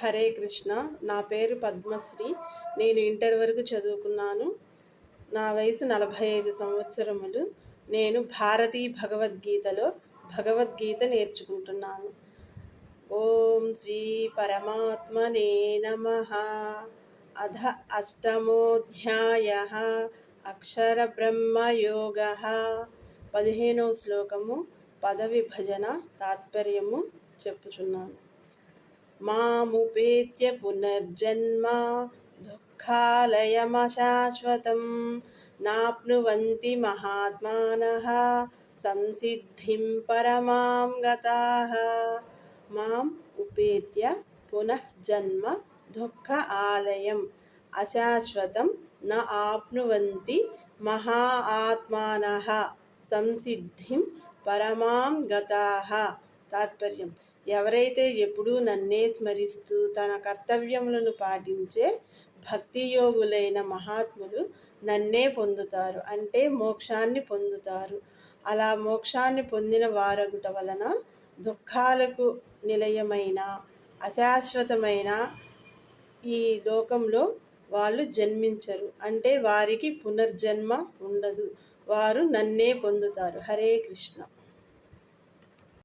హరే కృష్ణ నా పేరు పద్మశ్రీ. నేను ఇంటర్ వరకు చదువుకున్నాను. నా వయసు నలభై ఐదు సంవత్సరములు. నేను భారతీ భగవద్గీతలో భగవద్గీత నేర్చుకుంటున్నాను. ఓం శ్రీ పరమాత్మనే నమ. అధ అష్టమోధ్యాయ. అక్షర బ్రహ్మయోగ పదిహేనవ శ్లోకము పద విభజన తాత్పర్యము చెప్పుచున్నాను. మాముపేత్య పునర్జన్మ దుఃఖాలయమశాశ్వతం నాప్నువంతి మహాత్మానः సంసిద్ధిం పరమాం గతాः మాం ఉపేత్య పునః జన్మ దుఃఖ ఆలయం అశాశ్వతం న ఆప్నువంతి మహా ఆత్మానः సంసిద్ధిం పరమాం గతాः తాత్పర్యం. ఎవరైతే ఎప్పుడూ నన్నే స్మరిస్తూ తన కర్తవ్యములను పాటించే భక్తి యోగులైన మహాత్ములు నన్నే పొందుతారు. అంటే మోక్షాన్ని పొందుతారు. అలా మోక్షాన్ని పొందిన వారగుట వలన దుఃఖాలకు నిలయమైన అశాశ్వతమైన ఈ లోకంలో వాళ్ళు జన్మించరు. అంటే వారికి పునర్జన్మ ఉండదు. వారు నన్నే పొందుతారు. హరే కృష్ణ.